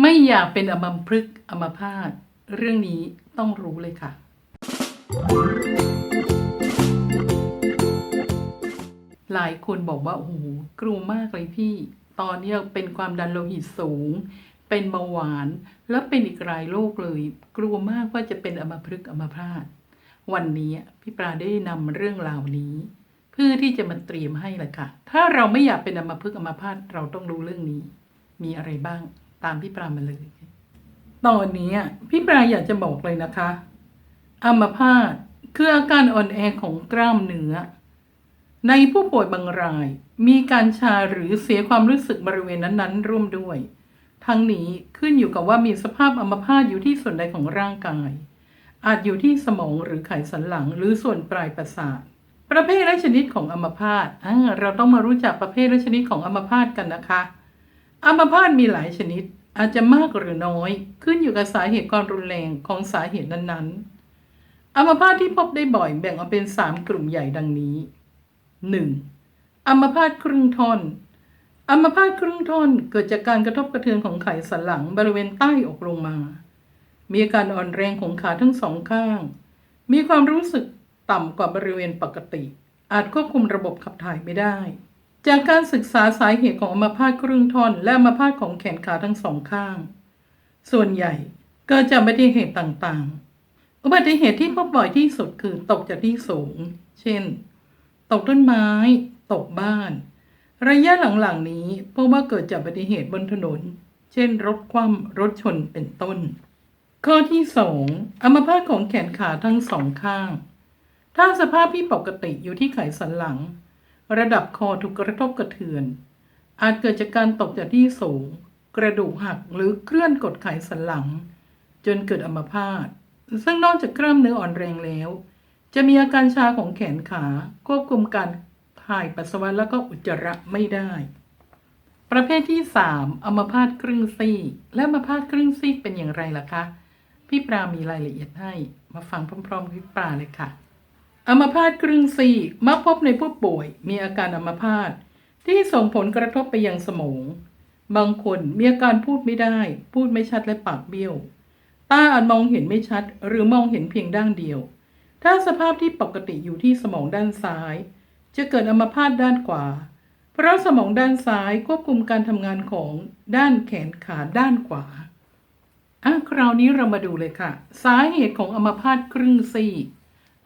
ไม่อยากเป็นอมพฤกษ์อมพาตเรื่องนี้ต้องรู้เลยค่ะ หลายคนบอกว่า โอ้โหกลัวมากเลยพี่ ตอนนี้เป็นความดันโลหิตสูง เป็นเบาหวาน แล้วเป็นอีกหลายโรคเลย กลัวมากว่าจะเป็นอมพฤกษ์อมพาตวันนี้พี่ปลาได้นำเรื่องราวนี้ เพื่อที่จะมาเตรียมให้ละค่ะ ถ้าเราไม่อยากเป็นอมพฤกษ์อมพาตเราต้องรู้เรื่องนี้ มีอะไรบ้าง ตามพี่ปลามาเลย ตอนนี้พี่ปลาอยากจะบอกเลยนะคะอัมพาตคืออาการอ่อนแอของกล้ามเนื้อ ในผู้ป่วยบางราย มีการชาหรือเสียความรู้สึกบริเวณนั้นๆ ร่วมด้วย ทั้งนี้ขึ้นอยู่กับว่ามีสภาพอัมพาตอยู่ที่ส่วนใดของร่างกาย อาจอยู่ที่สมองหรือไขสันหลังหรือส่วนปลายประสาท ประเภทและชนิดของอัมพาตเราต้องมารู้จักประเภทและชนิดของอัมพาตกันนะคะ อัมพาตมีหลายชนิดอาจจะมากหรือน้อย ขึ้นอยู่กับสาเหตุความรุนแรงของสาเหตุนั้นๆอัมพาตที่พบได้บ่อยแบ่งออกเป็น 3 กลุ่มใหญ่ดังนี้ 1. อัมพาตครึ่งท่อนอัมพาตครึ่งท่อนเกิดจากการกระทบกระเทือนของไขสันหลังบริเวณใต้อกลงมา มีอาการอ่อนแรงของขาทั้งสองข้าง มีความรู้สึกต่ำกว่าบริเวณปกติ อาจควบคุมระบบขับถ่ายไม่ได้ จากการศึกษาสาเหตุของอัมพาตครึ่งท่อน และอัมพาตของแขนขาทั้งสองข้าง ส่วนใหญ่เกิดจากอุบัติเหตุต่างๆ อุบัติเหตุที่พบบ่อยที่สุดคือตกจากที่สูง เช่น ตกต้นไม้ ตกบ้าน ระยะหลังๆนี้พบว่าเกิดจากอุบัติเหตุบนถนน เช่น รถคว่ำรถชนเป็นต้น ข้อที่สองอัมพาตของแขนขาทั้งสองข้าง ถ้าสภาพที่ปกติอยู่ที่ไขสันหลัง ระดับคอถูกกระทบกระเทือน อาจเกิดจากการตกจากที่สูง กระดูกหักหรือเคลื่อนกดไขสันหลัง จนเกิดอัมพาตซึ่งนอกจากกล้ามเนื้ออ่อนแรงแล้ว จะมีอาการชาของแขนขาควบคุมการถ่ายปัสสาวะแล้วก็อุจจาระไม่ได้ ประเภทที่ 3อัมพาตครึ่งซีกและอัมพาตครึ่งซีกเป็นอย่างไรล่ะคะ พี่ปรามีรายละเอียดให้มาฟังพร้อมๆกับพี่ปราเลยค่ะ อัมพาตครึ่งซีกมักพบในผู้ป่วย มีอาการอัมพาตที่ส่งผลกระทบไปยังสมอง บางคนมีอาการพูดไม่ได้ พูดไม่ชัดและปากเบี้ยว ตาอาจมองเห็นไม่ชัด หรือมองเห็นเพียงด้านเดียว ถ้าสภาพที่ปกติอยู่ที่สมองด้านซ้าย จะเกิดอัมพาตด้านขวา เพราะสมองด้านซ้ายควบคุมการทำงานของด้านแขนขาด้านขวาอะคราวนี้เรามาดูเลยค่ะ สาเหตุของอัมพาตครึ่งซีก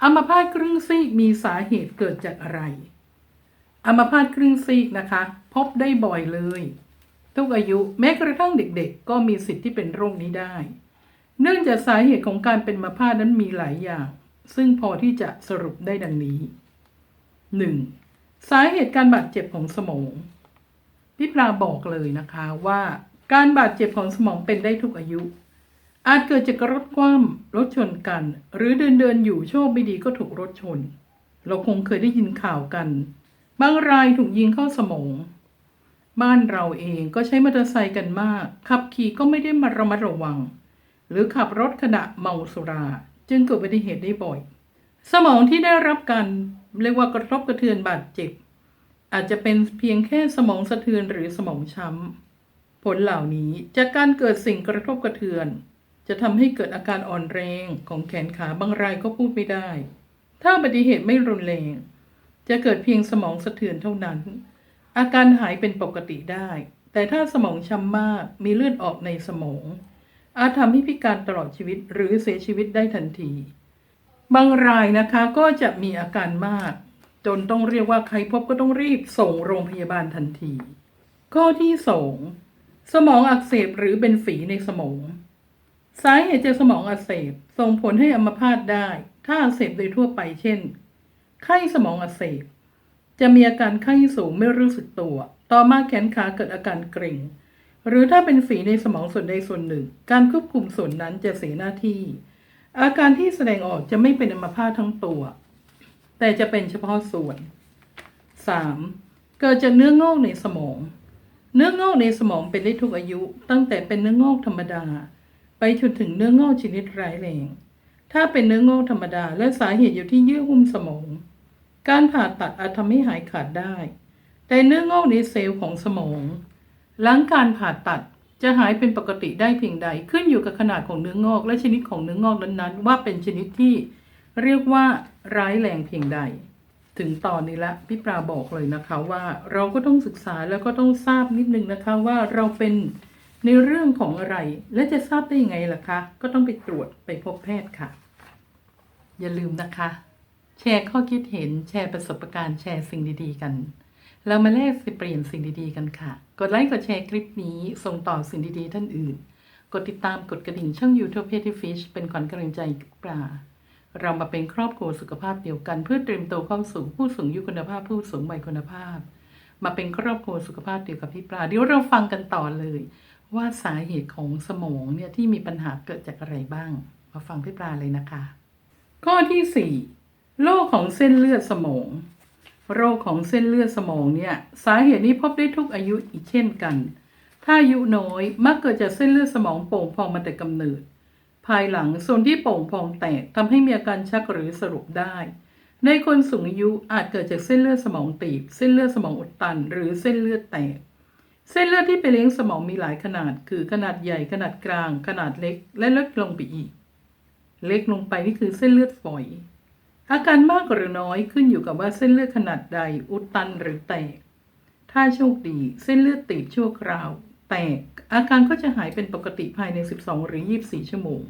อัมพาตครึ่งซีกมีสาเหตุเกิดจากอะไร อัมพาตครึ่งซีกนะคะ พบได้บ่อยเลย ทุกอายุแม้กระทั่งเด็กๆ ก็มีสิทธิ์ที่เป็นโรคนี้ได้ เนื่องจากสาเหตุของการเป็นอัมพาตนั้นมีหลายอย่าง ซึ่งพอที่จะสรุปได้ดังนี้ 1. สาเหตุการบาดเจ็บของสมองพี่ปลาบอกเลยนะคะว่า การบาดเจ็บของสมองเป็นได้ทุกอายุ อาจเกิดจากรถคว่ำรถชนกัน หรือเดินเดินอยู่โชคไม่ดีก็ถูกรถชน เราคงเคยได้ยินข่าวกัน บางรายถูกยิงเข้าสมอง บ้านเราเองก็ใช้มอเตอร์ไซค์กันมาก ขับขี่ก็ไม่ได้มาระมัดระวัง หรือขับรถขณะเมาสุรา จึงเกิดอุบัติเหตุได้บ่อย สมองที่ได้รับการเรียกว่ากระทบกระเทือนบาดเจ็บ อาจจะเป็นเพียงแค่สมองสะเทือนหรือสมองช้ำผลเหล่านี้จากการเกิดสิ่งกระทบกระเทือน จะทำให้เกิดอาการอ่อนแรงของแขนขาบางรายก็พูดไม่ได้ ถ้าอุบัติเหตุไม่รุนแรง จะเกิดเพียงสมองสะเทือนเท่านั้น อาการหายเป็นปกติได้ แต่ถ้าสมองช้ำมากมีเลือดออกในสมอง อาจทำให้พิการตลอดชีวิตหรือเสียชีวิตได้ทันที บางรายนะคะก็จะมีอาการมาก จนต้องเรียกว่าใครพบก็ต้องรีบส่งโรงพยาบาลทันที ข้อที่สองสมองอักเสบหรือเป็นฝีในสมอง สาเหตุจากสมองอักเสบส่งผลให้อัมพาตได้ ถ้าอักเสบโดยทั่วไปเช่น ไข้สมองอักเสบ จะมีอาการไข้สูงไม่รู้สึกตัว ต่อมาแขนขาเกิดอาการเกร็ง หรือถ้าเป็นฝีในสมองส่วนใดส่วนหนึ่ง การควบคุมส่วนนั้นจะเสียหน้าที่ อาการที่แสดงออกจะไม่เป็นอัมพาตทั้งตัว แต่จะเป็นเฉพาะส่วน 3. เกิดจากเนื้องอกในสมอง เนื้องอกในสมองเป็นได้ทุกอายุ ตั้งแต่เป็นเนื้องอกธรรมดา ไปจนถึงเนื้องอกชนิดร้ายแรงถ้าเป็นเนื้องอกธรรมดาและสาเหตุอยู่ที่เยื่อหุ้มสมอง การผ่าตัดอาจทำให้หายขาดได้ แต่เนื้องอกในเซลล์ของสมอง หลังการผ่าตัดจะหายเป็นปกติได้เพียงใดขึ้นอยู่กับขนาดของเนื้องอก และชนิดของเนื้องอกนั้นๆ ว่าเป็นชนิดที่เรียกว่าร้ายแรงเพียงใด ถึงตอนนี้ละพี่ปราบอกเลยนะคะว่าเราก็ต้องศึกษาแล้วก็ต้องทราบนิดนึงนะคะว่าเราเป็น ในเรื่องของอะไร และจะทราบได้ยังไงล่ะคะ ก็ต้องไปตรวจไปพบแพทย์ค่ะ อย่าลืมนะคะ แชร์ข้อคิดเห็นแชร์ประสบการณ์แชร์สิ่งดีๆ กัน เรามาแลกเปลี่ยนสิ่งดีๆกันค่ะ กดไลค์กดแชร์คลิปนี้ส่งต่อสิ่งดีๆ ท่านอื่น กดติดตามกดกระดิ่งช่อง YouTube p e t y Fish เป็นขวัญกำลังใจปลาเรามาเป็นครอบครัวสุขภาพเดียวกันเพื่อเตรียมตัวเข้าสู่ผู้สูงอายุคุณภาพผู้สูงวัยคุณภาพ มาเป็นครอบครัวสุขภาพเดียวกับพี่ปลาเดี๋ยวเราฟังกันต่อเลย ว่าสาเหตุของสมองเนี่ยที่มีปัญหาเกิดจากอะไรบ้าง มาฟังพี่ปลาเลยนะคะ ข้อที่สี่โรคของเส้นเลือดสมอง โรคของเส้นเลือดสมองเนี่ยสาเหตุนี้พบได้ทุกอายุอีกเช่นกัน ถ้าอายุน้อยมักเกิดจากเส้นเลือดสมองโป่งพองมาแต่กำเนิด ภายหลังส่วนที่โป่งพองแตกทำให้มีอาการชักหรือสรุปได้ ในคนสูงอายุอาจเกิดจากเส้นเลือดสมองตีบ เส้นเลือดสมองอุดตัน หรือเส้นเลือดแตก เส้นเลือดที่ไปเลี้ยงสมองมีหลายขนาด คือขนาดใหญ่ขนาดกลาง ขนาดเล็ก และเล็กลงไปอีก เล็กลงไปนี่คือเส้นเลือดฝอย อาการมากหรือน้อยขึ้นอยู่กับว่าเส้นเลือดขนาดใดอุดตันหรือแตก ถ้าโชคดี เส้นเลือดตีบชั่วคราว แตก อาการก็จะหายเป็นปกติภายใน 12 หรือ 24 ชั่วโมง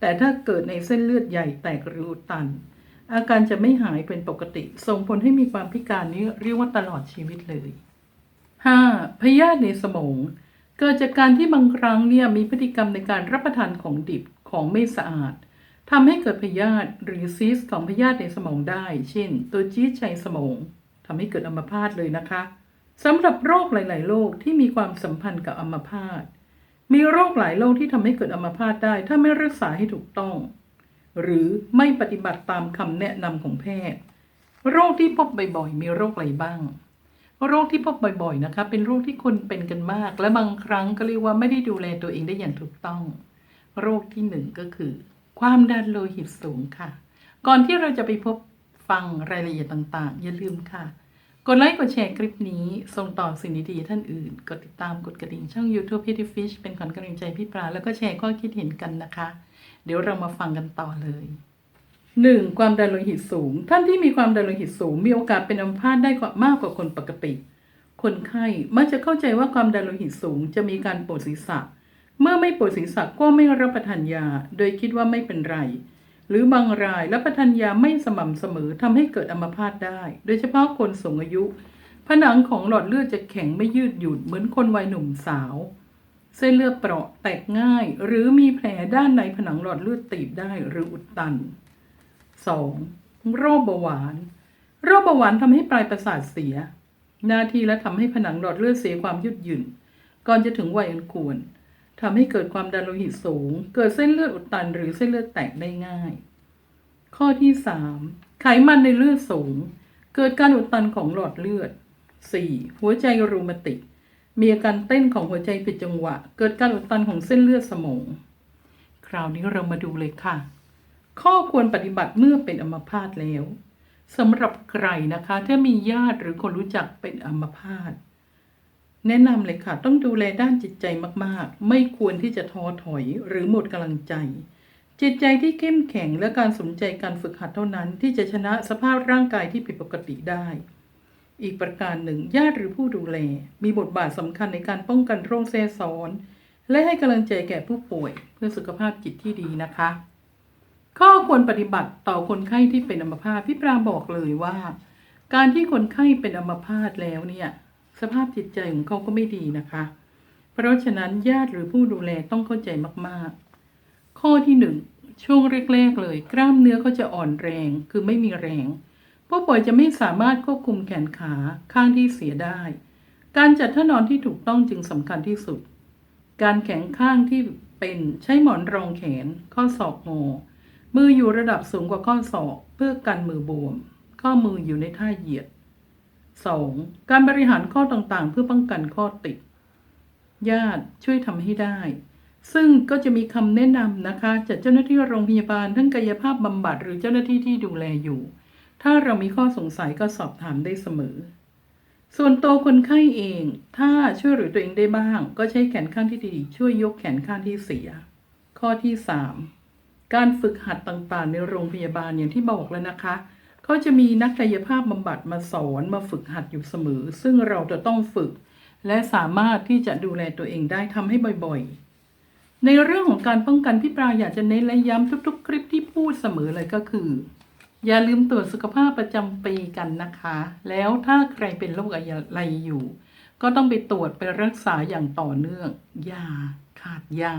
แต่ถ้าเกิดในเส้นเลือดใหญ่แตกหรืออุดตัน อาการจะไม่หายเป็นปกติ ส่งผลให้มีความพิการนี้เรียกว่าตลอดชีวิตเลย 5. พยาธิในสมอง เกิดจากการที่บางครั้งเนี่ยมีพฤติกรรมในการรับประทานของดิบของไม่สะอาดทำให้เกิดพยาธิหรือซีสของพยาธิในสมองได้ เช่น ตัวจี๊ดชัยสมองทำให้เกิดอัมพาตเลยนะคะสำหรับโรคหลาย ๆ โรคที่มีความสัมพันธ์กับอัมพาตมีโรคหลายโรคที่ทำให้เกิดอัมพาตได้ ถ้าไม่รักษาให้ถูกต้อง หรือไม่ปฏิบัติตามคำแนะนำของแพทย์ โรคที่พบบ่อย ๆ มีโรคอะไรบ้าง โรคที่พบบ่อยๆนะคะเป็นโรคที่คนเป็นกันมาก และบางครั้งก็เรียกว่าไม่ได้ดูแลตัวเองได้อย่างถูกต้อง โรคที่หนึ่งก็คือ ความดันโลหิตสูงค่ะ ก่อนที่เราจะไปพบฟังรายละเอียดต่างๆ อย่าลืมค่ะ กดไลค์กดแชร์คลิปนี้ ส่งต่อสิ่งดีๆท่านอื่น กดติดตามกดกระดิ่งช่อง YouTube p e t y Fish เป็นขวัญกำลังใจพี่ปลาแล้วก็แชร์ข้อคิดเห็นกันนะคะ เดี๋ยวเรามาฟังกันต่อเลย 1. ความดันโลหิตสูง ท่านที่มีความดันโลหิตสูง มีโอกาสเป็นอัมพาตได้มากกว่าคนปกติ คนไข้มักจะเข้าใจว่าความดันโลหิตสูงจะมีการปวดศีรษะ เมื่อไม่ปวดศีรษะก็ไม่รับประทานยา โดยคิดว่าไม่เป็นไร หรือบางรายรับประทานยาไม่สม่ำเสมอทำให้เกิดอัมพาตได้ โดยเฉพาะคนสูงอายุ ผนังของหลอดเลือดจะแข็งไม่ยืดหยุ่นเหมือนคนวัยหนุ่มสาว เส้นเลือดเปราะแตกง่าย หรือมีแผลด้านในผนังหลอดเลือดตีบได้หรืออุดตัน 2. โรคเบาหวาน โรคเบาหวานทำให้ปลายประสาทเสีย หน้าที่และทำให้ผนังหลอดเลือดเสียความยืดหยุ่น ก่อนจะถึงวัยอันควรทำให้เกิดความดันโลหิตสูง เกิดเส้นเลือดอุดตันหรือเส้นเลือดแตกได้ง่าย ข้อที่ 3. ไขมันในเลือดสูง เกิดการอุดตันของหลอดเลือด 4. หัวใจรูมาติก มีอาการเต้นของหัวใจผิดจังหวะ เกิดการอุดตันของเส้นเลือดสมอง คราวนี้เรามาดูเลยค่ะ ข้อควรปฏิบัติเมื่อเป็นอัมพาตแล้วสำหรับใครนะคะถ้ามีญาติหรือคนรู้จักเป็นอัมพาตแนะนำเลยค่ะ ต้องดูแลด้านจิตใจมากๆ ไม่ควรที่จะท้อถอยหรือหมดกำลังใจ จิตใจที่เข้มแข็งและการสนใจการฝึกหัดเท่านั้น ที่จะชนะสภาพร่างกายที่ผิดปกติได้ อีกประการหนึ่ง ญาติหรือผู้ดูแล มีบทบาทสำคัญในการป้องกันโรคแทรกซ้อน และให้กำลังใจแก่ผู้ป่วยเพื่อสุขภาพจิตที่ดีนะคะ ข้อควรปฏิบัติต่อคนไข้ที่เป็นอัมพาตพี่ปราบอกเลยว่า การที่คนไข้เป็นอัมพาตแล้วเนี่ย สภาพจิตใจของเขาก็ไม่ดีนะคะ เพราะฉะนั้นญาติหรือผู้ดูแลต้องเข้าใจมากๆ ข้อที่หนึ่งช่วงแรกๆเลย กล้ามเนื้อเขาจะอ่อนแรงคือไม่มีแรงผู้ป่วยจะไม่สามารถควบคุมแขนขาข้างที่เสียได้ การจัดท่านอนที่ถูกต้องจึงสำคัญที่สุด การแข็งข้างที่เป็นใช้หมอนรองแขน ข้อศอกงอ มืออยู่ระดับสูงกว่าข้อศอกเพื่อกันมือบวม ข้อมืออยู่ในท่าเหยียด 2. การบริหารข้อต่างๆ เพื่อป้องกันข้อติด ญาติช่วยทำให้ได้ ซึ่งก็จะมีคำแนะนำนะคะ จากเจ้าหน้าที่โรงพยาบาลทั้งกายภาพบำบัดหรือเจ้าหน้าที่ที่ดูแลอยู่ ถ้าเรามีข้อสงสัยก็สอบถามได้เสมอ ส่วนตัวคนไข้เอง ถ้าช่วยเหลือตัวเองได้บ้าง ก็ใช้แขนข้างที่ดี ช่วยยกแขนข้างที่เสีย ข้อที่ 3 การฝึกหัดต่างๆ ในโรงพยาบาลอย่างที่บอกแล้วนะคะเขาจะมีนักกายภาพบำบัดมาสอนมาฝึกหัดอยู่เสมอ ซึ่งเราจะต้องฝึก และสามารถที่จะดูแลตัวเองได้ทำให้บ่อยๆ ในเรื่องของการป้องกันพี่ปลาอยากจะเน้นและย้ำทุกๆ คลิปที่พูดเสมอเลยก็คือ อย่าลืมตรวจสุขภาพประจำปีกันนะคะ แล้วถ้าใครเป็นโรคอะไรอยู่ ก็ต้องไปตรวจไปรักษาอย่างต่อเนื่อง อย่าขาดยา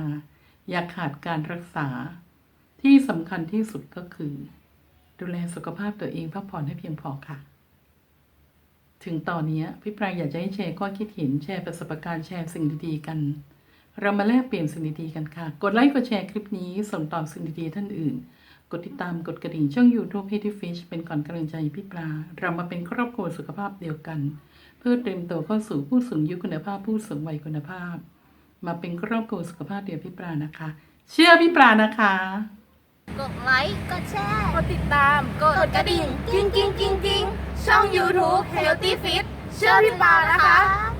อย่าขาดการรักษา ที่สำคัญที่สุดก็คือ ดูแลสุขภาพตัวเองพักผ่อนให้เพียงพอค่ะ ถึงตอนนี้พี่ปรายอยากจะให้แชร์ข้อคิดเห็นแชร์ประสบการณ์แชร์สิ่งดีๆกัน เรามาแลกเปลี่ยนสิ่งดีๆกันค่ะ กดไลค์กดแชร์คลิปนี้ส่งต่อสิ่งดีๆท่านอื่น กดติดตามกดกระดิ่งช่อง YouTube h e a t y Fish เป็นก่อนกำลังใจพี่ปลาเรามาเป็นครอบครัวสุขภาพเดียวกัน เพื่อเตรียมตัวเข้าสู่ผู้สูงอายุคุณภาพผู้สูงวัยคุณภาพ มาเป็นครอบครัวสุขภาพเดียวพี่ปลานะคะ เชื่อพี่ปลานะคะ กดไลค์ กดแชร์ กดติดตาม กดกระดิ่ง กิ้งกิ้งกิ้งกิ้งช่อง YouTube Healthy Fit เชื่อพี่ปานะคะ